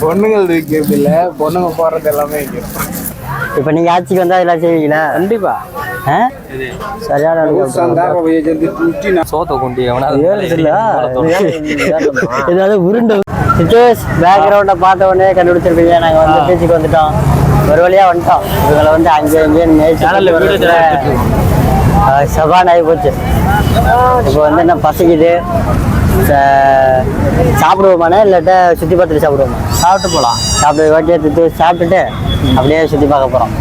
பொண்ணுங்கள் விற்கிறது இல்ல பொண்ணுங்க போறது எல்லாமே விற்கிறோம் இப்போ நீங்கள் ஆட்சிக்கு வந்தால் இதெல்லாம் செய்வீங்களா? கண்டிப்பா. ஆ? சரியான. சோத்த கொண்டு ஏதாவது உருண்டு. பேக்ரவுண்டை பார்த்த உடனே கண்டுபிடிச்சிருப்பீங்க. நாங்கள் வந்து பீச்சுக்கு வந்துட்டோம். ஒரு வழியா வந்துட்டோம். இவங்களை வந்து அங்கே இங்கே சேனல்ல வீடியோ மேய்ச்சி சபான் ஆகி போச்சு. இப்போ வந்து என்ன பசிக்குது? சாப்பிடுவோமாண்ணே இல்லாட்ட சுற்றி பார்த்துட்டு சாப்பிடுவோமா? சாப்பிட்டு போலாம். சாப்பிட்டு ஓகே திட்டு சாப்பிட்டுட்டு அப்படியே சுற்றி பார்க்க போகிறோம்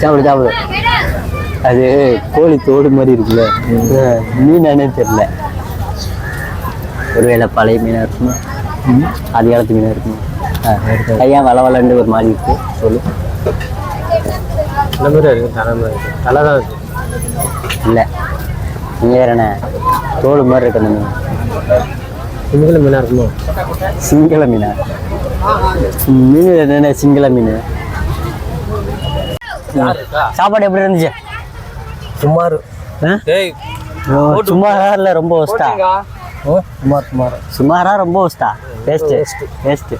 சாப்பிடு சாப்பிடு. சாப்பிடு அது கோழி தோடு மாதிரி இருக்குல்ல? மீனானே தெரியல. ஒருவேளை பழைய மீனாக இருக்குமா? அது காலத்து மீனாக இருக்குமா? கையா வள வளன்னு ஒரு மாதிரி இருக்கு. சொல்லு. நல்ல மாதிரி இருக்கு தலை மாதிரி இருக்கு. தலை தான் இருக்கு. இல்லை. நீங்க வேற என்ன? தோடு மாதிரி இருக்கு அந்த மீன். சிங்கள மீனா இருக்குமோ? சிங்கள மீனா? மீன் என்ன சிங்கள மீன்? சாப்பாடு எப்படி இருந்துச்சு? சுமார். சுமாரா இல்லை ரொம்ப ஒஸ்டா ஓ சுமார் சுமார் சுமாரா ரொம்ப ஒஸ்டா வேஸ்ட்டு வேஸ்ட்டு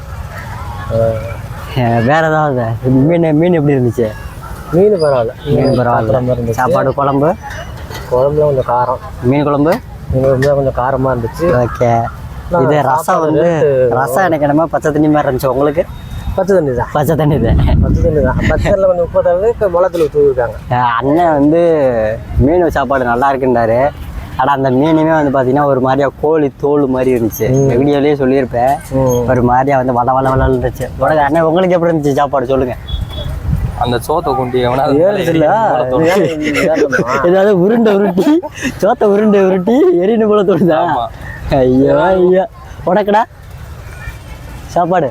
வேற ஏதாவது? மீன் மீன் எப்படி இருந்துச்சு? மீன் பரவாயில்ல. மீன் பரவாயில்ல. சாப்பாடு குழம்பு? குழம்புல கொஞ்சம் காரம். மீன் குழம்பு? மீன் குழம்புல கொஞ்சம் காரமாக இருந்துச்சு. ஓகே. இது ரசம் வந்து ரசம் எனக்கு என்னமோ பச்சை தண்ணி மாதிரி இருந்துச்சு. உங்களுக்கு? பச்சை தண்ணி தான். பச்சை தண்ணி தான். பச்சை தண்ணி தான். பச்சையில் கொஞ்சம் உப்பு தள்ளி மிளத்துல தூவிருக்காங்க அண்ணன் வந்து மீன் சாப்பாடு நல்லா இருக்குன்றாரு. ஆனால் அந்த மீனுமே வந்து பார்த்தீங்கன்னா ஒரு மாதிரியா கோழி தோல் மாதிரி இருந்துச்சு. வீடியோலயே சொல்லியிருப்பேன். ஒரு மாதிரியா வந்து வள வள வள இருந்துச்சு. உனக்கு அண்ணன் உங்களுக்கு எப்படி இருந்துச்சு சாப்பாடு? சொல்லுங்க. அந்த சோத்தை கொண்டு எவனா ஏழு இல்ல ஏதாவது உருண்டை உருட்டி சோத்த உருண்டை உருட்டி எரிந்து போல தோணுதா ஆமா. ஐயோ ஐயோ. உனக்குடா. சாப்பாடு.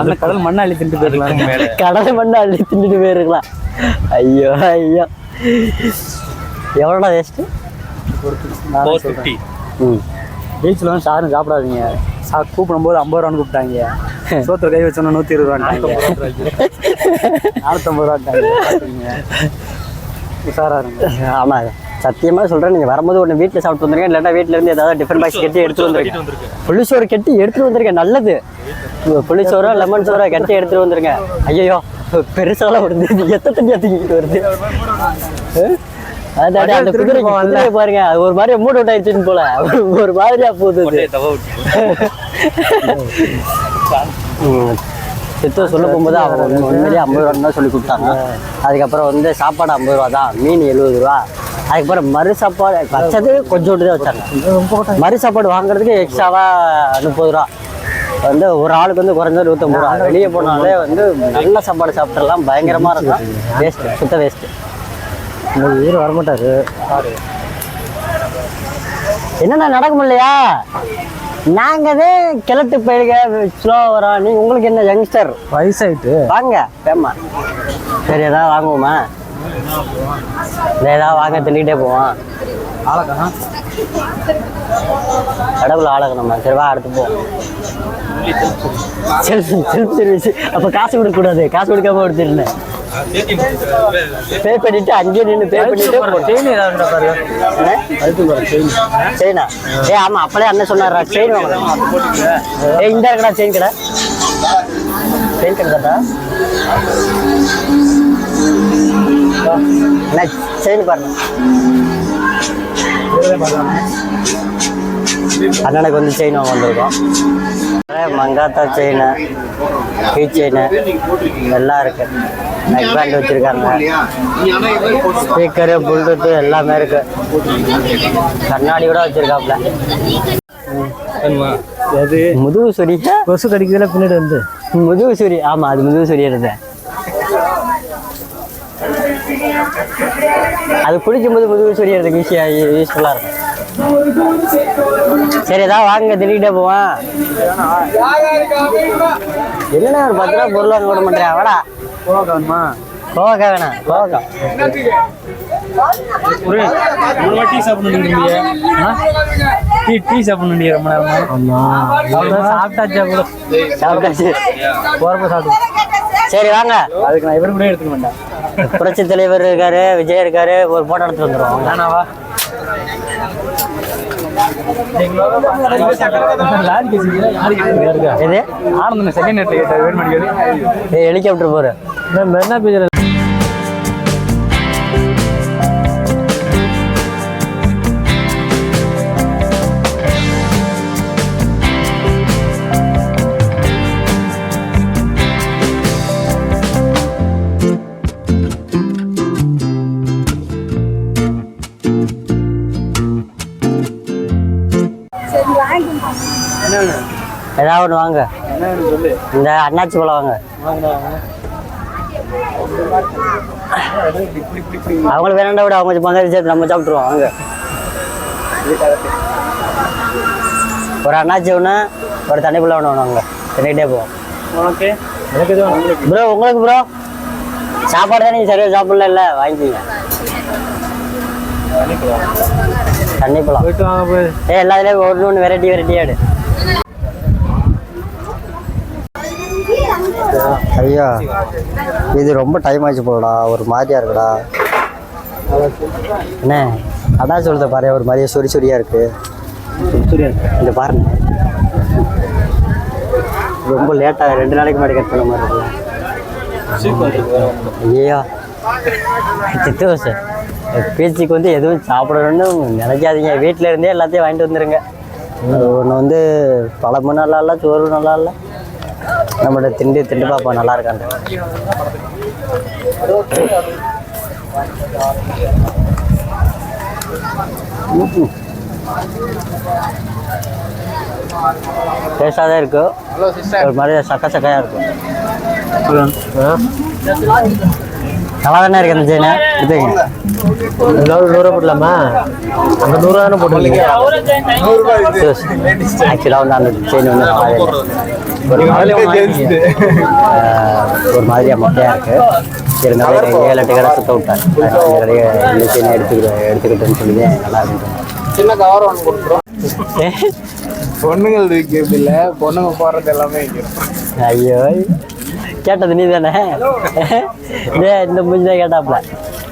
அந்த கடல் மண்ணை அள்ளி தின்ட்டு போயிருக்கலாம். கடலை மண்ணை அள்ளி தின்னுட்டு போயிருக்கலாம். ஐயோ ஐயோ. எவ்வளோடா வேஸ்ட்டு ஃபோர் ஃபிஃப்டி ம். பீச்சில் வந்து சாரும் சாப்பிடாதீங்க. சா கூப்பிடும்போது ஐம்பது ரூபான்னு கூப்பிட்டாங்க. சோத்துல கை வச்சோன்னா நூற்றி இருபது ரூபான்ட்டாங்க. நானூற்றம்பது ரூபான்ட்டாங்க. உஷாரா இருங்க ஆமாம் சத்தியமாக சொல்கிறேன் நீங்கள் வரும்போது ஒன்று வீட்டில் சாப்பிட்டு வந்துருங்க இல்லாட்டா வீட்டில் இருந்து ஏதாவது டிஃபன் பாக்ஸ் கட்டி எடுத்து வந்துருங்க புளிசோறு கட்டி எடுத்துட்டு வந்துருங்க நல்லது. புளிசோறோ லெமன் சோறோ கட்டி எடுத்துட்டு வந்துருங்க ஐயோ பெருசாலாம் வருது? எத்த தண்ணியா தூக்கிட்டு வருது அந்த குதிரை பாருங்க. அது ஒரு மாதிரி மூட் அவுட் ஆயிடுச்சுன்னு போல. ஒரு மாதிரியா போகுது. சித்து சொல்ல போகும்போது அவங்க உண்மையிலேயே ஐம்பது ரூபா தான் சொல்லி கொடுத்தாங்க அதுக்கப்புறம் வந்து சாப்பாடு ஐம்பது ரூபா தான். மீன் எழுபது ரூபா. அதுக்கப்புறம் மறு சாப்பாடு வச்சது கொஞ்சோண்டு தான் வச்சாங்க. மறு சாப்பாடு வாங்குறதுக்கு எக்ஸ்ட்ராவா முப்பது ரூபா. வந்து ஒரு ஆளுக்கு வந்து குறைஞ்சது நூற்றம்பது ரூபா. வெளியே போனாலே வந்து நல்ல சாப்பாடு சாப்பிட்றலாம் பயங்கரமா இருக்கும். வேஸ்ட் சுத்த வேஸ்ட் இவர் வரமாட்டாரு. என்னண்ணா நடக்க முடியலையா நாங்க தான் கிழட்டு பயிலுக ஸ்லோ வரோம் நீ உங்களுக்கு என்ன யங்ஸ்டர் வயசாயிட்டு. வாங்க பேமா சரி ஏதாவது வாங்குவோமா? இல்லை ஏதாவது வாங்க தின்னுக்கிட்டே போவோம். கடவுள் ஆளக்கணுமா சரி வா அடுத்து போ. செல்ஃப் செல்ஃப் சர்வீஸ் அப்போ காசு கொடுக்கக்கூடாது. காசு கொடுக்காம எடுத்துருந்தேன் பே பண்ணிட்டு அங்கேயே நின்று பே பண்ணிட்டு செயின் ஏதாவது பாரு செயினா ஏ ஆமா அப்பளே அண்ணன் சொன்னாரா செயின் ஏ இந்த இருக்கடா செயின் கடை. செயின் கடை தாத்தா அண்ணா செயின் பாருங்க. அண்ணனுக்கு வந்து செயின் வாங்க வந்திருக்கோம். மங்காத்தா செயின் கீ செயின் எல்லாம் இருக்கு. நெக் பேண்ட் வச்சிருக்காங்க. ஸ்பீக்கரு ப்ளூடூத் எல்லாமே இருக்கு. கண்ணாடி கூட வச்சிருக்காப்ல. அது முதுகு சொரி கொசு கடிக்கிறதுல பின்னாடி வந்து. முதுகு சொரி ஆமா அது முதுகு சொரி இருந்தேன் அது குளிக்கும்போது முதுகு சொரியறதுக்கு ஈஸியா யூஸ்ஃபுல்லா இருக்கும். சரி ஏதாவது வாங்க திடீர்ட்டே போவான் என்னண்ணா ஒரு பத்து ரூபா பொருள் வாங்க விட மாட்டேன் வாடா. போகணுமா கோவக்கா வேணாம் கோவக்கா ஒரு ஒரு வாட்டி சாப்பிடணும் டீ டீ சாப்பிடணும் ரொம்ப நேரமா? ஆமா. சாப்பிட்டாச்சா கூட? சாப்பிட்டாச்சு. போறப்ப சாப்பிட்டு சரி வாங்க. அதுக்கு நான் இவரு கூட எடுத்துக்க மாட்டேன். புரட்சி தலைவர் இருக்காரு விஜய் இருக்காரு ஒரு போட்டோ எடுத்து வந்துருவோம். வேணாவா இது? ஆனந்தம் செகண்ட் ஹெலிகாப்டர் போற என்ன பேசுற ஏதாவது ஒன்று வாங்க இந்த அண்ணாச்சி பழம் வாங்க. அவங்களுக்கு வேணாண்டா விட அவங்க பங்காளி சேர்த்து நம்ம சாப்பிட்ருவோம் வாங்க. ஒரு அண்ணாச்சி ஒன்று ஒரு தண்ணி பிள்ளை ஒன்று வாங்க. தின்னுக்கிட்டே போவோம் ப்ரோ உங்களுக்கு ப்ரோ சாப்பாடு தான் நீங்கள் சரியாக சாப்பிடல இல்லை? வாங்கிக்கிங்க. தண்ணி பழம் ஏ எல்லாத்துலேயும் ஒன்று ஒன்று வெரைட்டி வெரைட்டியாக எடு. ஐயா இது ரொம்ப டைம் ஆச்சு போலடா. ஒரு மாதிரியா இருக்குடா. என்ன அதான் சொல்றத பாரு. ஒரு மாதிரியா சொறி சொரியா இருக்கு. இந்த பாருங்க. ரொம்ப லேட்டாக ரெண்டு நாளைக்கு முன்னாடி கட் பண்ண மாதிரி இருக்குல்ல ஐயா சித்து சார் பேச்சுக்கு வந்து எதுவும் சாப்பிடணும்னு நினைக்காதீங்க. வீட்டில் இருந்தே எல்லாத்தையும் வாங்கிட்டு வந்துருங்க. ஒன்று வந்து பழமும் நல்லா இல்லை சோறு நல்லா இல்லை. நம்மளோட திண்டு திண்டு பாப்பா நல்லா இருக்காங்க டேஸ்டாக தான் இருக்கும் ஒரு மாதிரி சக்க சக்கையாக இருக்கும் நல்லா தானே இருக்கு அந்த செயினை? எடுத்துங்க நூறுரூவா போடலாமா? அந்த நூறுரூவா தானே போட்டுருக்கீங்க ஆக்சுவலாக வந்து அந்த செயின் வந்து நல்லா. ஒரு மாதிரி ஆஹ், ஒரு மாதிரியா மொட்டையாக இருக்கு. இருந்தாலும் ஏழு எட்டு கடை சுத்த இந்த கடையை எடுத்துக்கிட்டு எடுத்துக்கிட்டேன்னு சொல்லி நல்லா இருக்கு சின்ன கவர் ஒன்று கொடுத்துரும் பொண்ணுங்கள் விற்கிறது இல்லை பொண்ணுங்க போடுறது எல்லாமே விற்கிறோம் ஐயோ. கேட்டது நீ தானே இந்த முடிஞ்சா கேட்டாப்ல.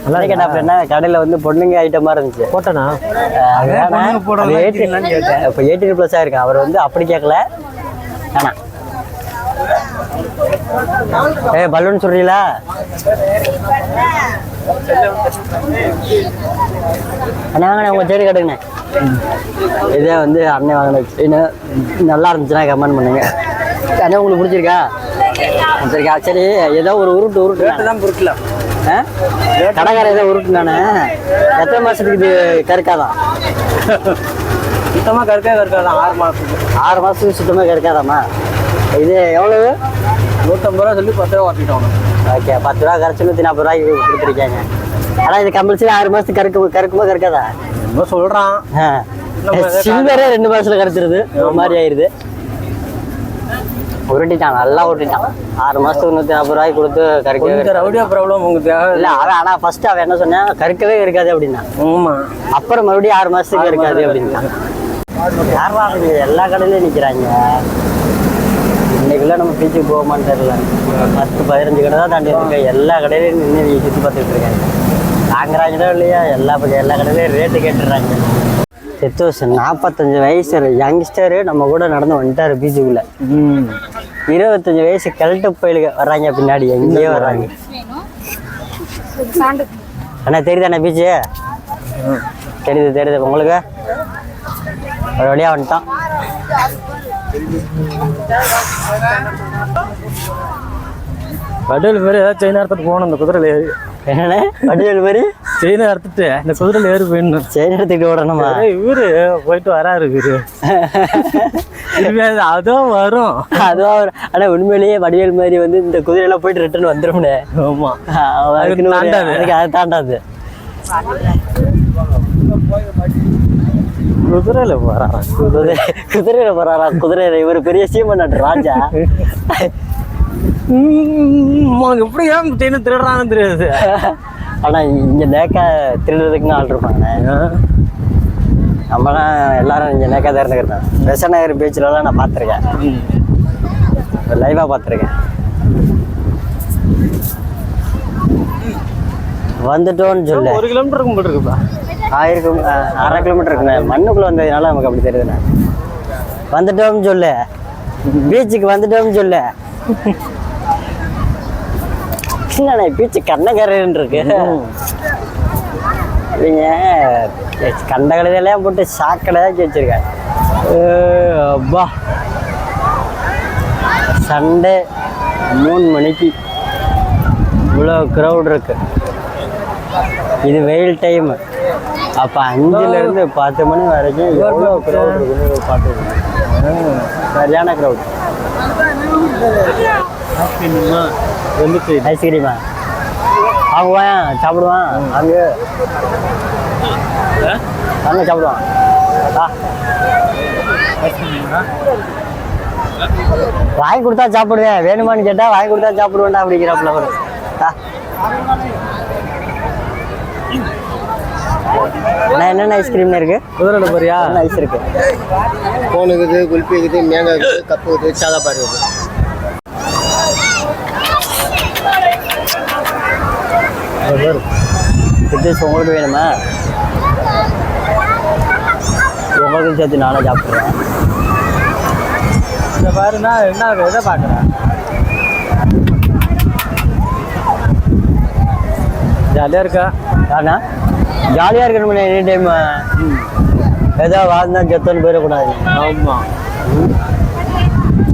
நல்லா கேட்டாப்ல என்ன? கடையில் வந்து பொண்ணுங்க ஐட்டமாக இருந்துச்சு. போட்டனா? இப்போ எயிட்டீன் ப்ளஸ் ஆயிருக்கேன் அவர் வந்து அப்படி கேட்கல வேணாம். ஏ பலூன் சொல்றீங்களா அண்ணா வாங்கண்ணே உங்கள் சைடு கட்டுங்கண்ணே. இதே வந்து அண்ணன் வாங்கின செயின் நல்லா இருந்துச்சுன்னா கமெண்ட் பண்ணுங்க. அண்ணா உங்களுக்கு பிடிச்சிருக்கா? பிடிச்சிருக்கா? சரி ஏதோ ஒரு உருட்டு உருட்டு தான். பொருட்கள ஆ? கடைக்கார ஏதோ உருட்டுனானே எத்தனை மாதத்துக்கு இது கருக்காதான்? சுத்தமாக கற்கே கற்காதான் ஆறு மாதத்துக்கு ஆறு மாதத்துக்கு சுத்தமாக கருக்காதாம்மா? இது எவ்வளவு? நூற்றம்பது ரூபா சொல்லி பத்து ரூபா ஓட்டிட்டோம். ஓகே பத்து ரூபா கரைச்சி நூற்றி நாற்பது ரூபாய்க்கு கொடுத்துருக்கீங்க. ஆனால் இது கம்பல்சரி ஆறு மாதத்துக்கு கறக்கு கறக்குமா கறக்காதா? என்ன சொல்கிறான் சில்வரே ரெண்டு மாசத்துல கிடைச்சிருது ஒரு மாதிரி ஆயிருது. உருட்டிட்டான் நல்லா உருட்டிட்டான். ஆறு மாசத்துக்கு நூத்தி நாற்பது ரூபாய்க்கு கொடுத்து கறிக்கவே ரவுடியா ப்ராப்ளம் உங்களுக்கு இல்ல அவன் ஆனா ஃபர்ஸ்ட் அவன் என்ன சொன்னான்? கருக்கவே இருக்காது அப்படின்னா. ஆமாம் அப்புறம் மறுபடியும் ஆறு மாசத்துக்கு இருக்காது அப்படின்ட்டான் யாரா எல்லா கடையிலயும் நிக்கிறாங்க. இன்னைக்குள்ள நம்ம பீச்சுக்கு போவோமான்னு தெரியல பத்து பதினஞ்சு கடை தான் தாண்டி இருக்கேன் எல்லா கடையிலையும் நின்று சுற்றி பார்த்துட்டு இருக்காங்க. வாங்குறாங்களோ இல்லையா? எல்லா பக்கம் எல்லா கடையிலையும் ரேட்டு கேட்டுடுறாங்க. சித்தோஸ் நாற்பத்தஞ்சு வயசு யங்ஸ்டரு நம்ம கூட நடந்து வந்துட்டாரு பீச்சுக்குள்ள இருபத்தஞ்சு வயசு கிழட்டு போயிலுக்கு வர்றாங்க பின்னாடி எங்கேயோ வர்றாங்க. அண்ணா தெரியுதாண்ணா பீச்சு தெரியுது தெரியுது. உங்களுக்கு? ஒரு வழியாக வந்துட்டோம் வடிவல் பேர் ஏதாவது செயின் அறுத்துட்டு போகணும் இந்த குதிரையில் ஏறி. என்னண்ணே? வடிவேல் மாதிரி செயினை அறுத்துட்டு இந்த குதிரையில் ஏறி போயிடணும். செயின் எடுத்துக்கிட்டு ஓடணுமா? இவரு போயிட்டு வராரு இவரு. அதுவும் வரும். அதுவும் அவர் ஆனால் உண்மையிலேயே வடிவேல் மாதிரி வந்து இந்த குதிரையில போயிட்டு ரிட்டர்ன் வந்துடும்னே ஆமா. அதுக்குன்னு ஒரு- தாண்டாது. அதுக்கு அது தாண்டாது. குதிரையில போறாரா குதிரை குதிரையில போறாரா குதிரையில இவர் பெரிய சீமன் ராஜா. எப்படி ஏன் தேனு திருடுறான்னு தெரியாது. ஆனா இங்க நேக்கா திருடுறதுக்குன்னு ஆள் இருப்பாங்க. நம்மலாம் எல்லாரும் இங்க நேக்கா தான் இருந்துக்கிறேன் விசநகர் பீச்சிலலாம் நான் பார்த்துருக்கேன். லைவாக பார்த்துருக்கேன். வந்துட்டோம்னு சொல்லு. ஒரு கிலோமீட்டருக்கு மட்டும் இருக்குப்பா ஆயிரம் அரை கிலோமீட்டர் இருக்குண்ணே. மண்ணுக்குள்ளே வந்ததுனால நமக்கு அப்படி தெரியுதுண்ணே. வந்துட்டோம்னு சொல்லு. பீச்சுக்கு வந்துட்டோம்னு சொல்லு. என்னண்ணே பீச்சு கண்ணக்கரைன்னு இருக்கு இல்லைங்க கண்ட கழுதையெல்லாம் போட்டு சாக்கடை தான் வச்சிருக்கேன் அப்பா. சண்டே மூணு மணிக்கு இவ்வளோ க்ரௌட் இருக்கு. இது வெயில் டைமு அப்போ அஞ்சுலேருந்து பத்து மணி வரைக்கும் எவ்வளோ க்ரௌட் இருக்குன்னு பார்த்துக்கோங்க சரியான க்ரௌட் ஐஸ்கிரீமா அவங்க வாயன் சாப்பிடுவான் அங்கே. அங்கே சாப்பிடுவான். வாங்கி கொடுத்தா சாப்பிடுவேன். வேணுமான்னு கேட்டா வாங்கி கொடுத்தா சாப்பிடுவேன்டா அப்படிங்கிறாப்புல கூட அண்ணா, என்னென்ன ஐஸ்கிரீம் இருக்கு? குதிரை போறியா என்ன ஐஸ் இருக்கு? கோன் இருக்குது குல்பி இருக்குது மேங்கா இருக்குது கப்பு இருக்குது சாதாப்பாடு இருக்குது. சித்தேஷ் உங்களுக்கு வேணுமா? உங்களுக்கும் சேர்த்து நானே சாப்பிடுவேன் இந்த பாருண்ணா என்ன எதை பார்க்குறேன்? ஜாலியாக இருக்கா? ஆனா ஜாலியாக இருக்கணும் எனி டைம் ஏதோ வாழ்ந்தா ஜெத்தோன்னு போயிடக்கூடாது. ஆமாம்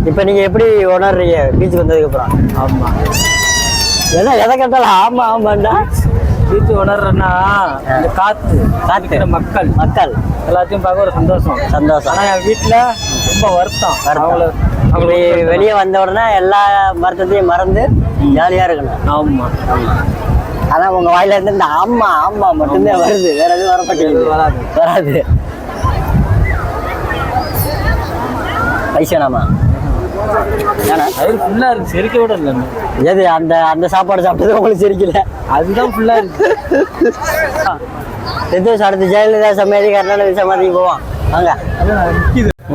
இப்போ நீங்கள் எப்படி உணர்றீங்க? பீச்சுக்கு வந்ததுக்கப்புறம் ஆமாம் ஏன்னா எதை கேட்டாலும் ஆமாம் ஆமாண்டா. பீச்சு உணர்றேன்னா இந்த காற்று காத்து. மக்கள். மக்கள். எல்லாத்தையும் பார்க்க ஒரு சந்தோஷம். சந்தோஷம். ஆனால் என் வீட்டில் ரொம்ப வருத்தம். அவங்கள இப்படி வெளியே வந்த உடனே எல்லா மருத்துவத்தையும் மறந்து ஜாலியாக இருக்கணும். ஆமாம் ஆனா உங்க வாயில இருந்து இந்த ஆமா ஆமா மட்டும்தான் வருது. வேற எதுவும் வர மாட்டேங்குது வராது. வராது. வயசானாமா ஏன்னா அது ஃபுல்லாக இருக்கு. சிரிக்க விட இல்லை எது அந்த அந்த சாப்பாடு சாப்பிட்டது உங்களுக்கு சிரிக்கல? அதுதான் ஃபுல்லாக இருக்கு. எது அடுத்து ஜெயலலிதா சமாதி கருணாநிதி வாங்க.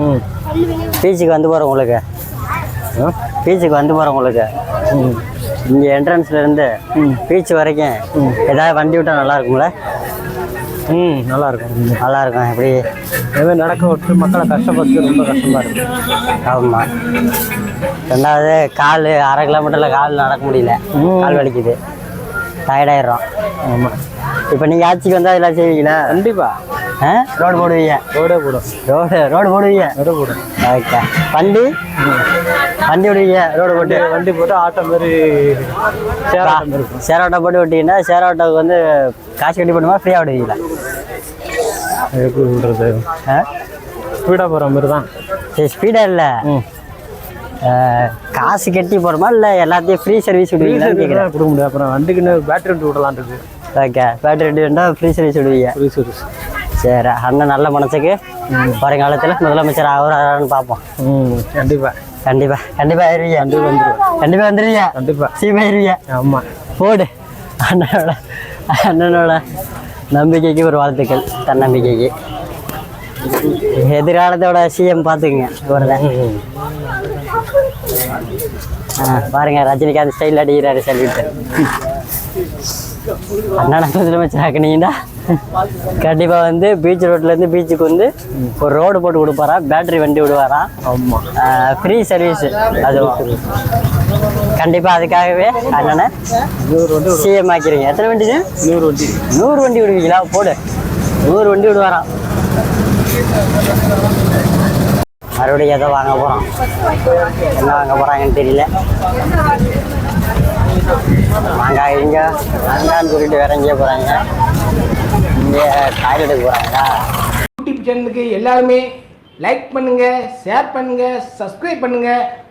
ம். பீச்சுக்கு வந்து போகிறோம் உங்களுக்கு. பீச்சுக்கு வந்து போகிறோம் உங்களுக்கு. இங்கே என்ட்ரன்ஸ்ல இருந்து பீச் வரைக்கும் ஏதாவது வண்டி விட்டா நல்லா இருக்கும்ல ம் நல்லா இருக்கும். நல்லா இருக்கும். எப்படி? எதுவுமே நடக்க விட்டு மக்களை கஷ்டப்பட்டு ரொம்ப கஷ்டமா இருக்கு. ஆமாம் ரெண்டாவது கால் அரை கிலோமீட்டரில் கால் நடக்க முடியல. கால் வலிக்குது. டயர்டாயிடுறோம் ஆமாம் இப்போ நீங்கள் ஆட்சிக்கு வந்தால் இதெல்லாம் செய்வீங்களா? கண்டிப்பா. ஆ? ரோடு போடுவீங்க? ரோடே போடும். ரோடு ரோடு போடுவீங்க? ரோடே போடும். ஓகே. வண்டி? வண்டி விடுவீங்க? ரோடு போட்டு? வண்டி போட்டு ஆட்டோ மாதிரி சேர் ஆட்டோ போட்டு விட்டீங்கன்னா சேர் ஆட்டோவுக்கு வந்து காசு கட்டி பண்ணுமா ஃப்ரீயாக விடுவீங்களா? எப்படி விடுறது? ஆ? ஸ்பீடாக போகிற மாதிரி தான். சரி ஸ்பீடாக இல்லை. காசு கட்டி போடுமா இல்லை எல்லாத்தையும் ஃப்ரீ சர்வீஸ் கேட்குறேன் கொடுக்க முடியாது அப்புறம் வண்டிக்குன்னு பேட்டரி வண்டி விடலான் இருக்கு ஓகே பேட்டரி ரெடி வேண்டாம் ஃப்ரீ சர்வீஸ் விடுவீங்க. ஃப்ரீ சர்வீஸ் சரி அண்ணன் நல்ல மனசுக்கு வருங்காலத்தில் முதலமைச்சர் ஆகுறாரான்னு பார்ப்போம். ம் கண்டிப்பா. கண்டிப்பாக கண்டிப்பாக ஆயிருவீங்க கண்டிப்பாக வந்துடுவேன் கண்டிப்பாக வந்துடுவீங்க கண்டிப்பா. சீமா ஆயிருவீங்க ஆமாம் போடு. அண்ணனோட அண்ணனோட நம்பிக்கைக்கு ஒரு வாழ்த்துக்கள். தன்னம்பிக்கைக்கு. எதிர்காலத்தோட சிஎம் பார்த்துக்குங்க இவர்தான் பாருங்க ரஜினிகாந்த் ஸ்டைல் அடிக்கிறாரு சொல்லிட்டு. அண்ணா முதலமைச்சர் ஆக்குனீங்கன்னா கண்டிப்பாக வந்து பீச் ரோட்லேருந்து பீச்சுக்கு வந்து ஒரு ரோடு போட்டு கொடுப்பாரா? பேட்டரி வண்டி விடுவாராம் ஆமாம் ஃப்ரீ சர்வீஸ் அதுவும் கண்டிப்பாக அதுக்காகவே அண்ணனை சிஎம் ஆக்கிறீங்க எத்தனை வண்டி நூறு வண்டி. நூறு வண்டி விடுவீங்களா? போடு. நூறு வண்டி விடுவாராம். மறுபடியும் ஏதோ வாங்க போகிறோம் என்ன வாங்க போகிறாங்கன்னு தெரியல. மாங்காய் இங்கே மாங்கான்னு சொல்லிட்டு வேற எங்கேயோ போகிறாங்க இங்கே டாய்லெட்டுக்கு போகிறாங்களா யூடியூப் சேனலுக்கு எல்லாருமே லைக் பண்ணுங்க ஷேர் பண்ணுங்க சப்ஸ்கிரைப் பண்ணுங்க.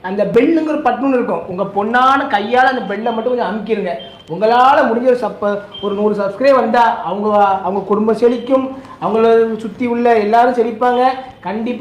அந்த பெல்லுங்கிற பட்டன் இருக்கும். உங்க பொண்ணான கையால் அந்த பெல்லை மட்டும் கொஞ்சம் அமுக்கிடுங்க உங்களால் முடிஞ்ச ஒரு சப்ப ஒரு நூறு சப்ஸ்கிரைப் வந்தால் அவங்க அவங்க குடும்பம் செழிக்கும். அவங்கள சுற்றி உள்ள எல்லாரும் செழிப்பாங்க. கண்டிப்பாக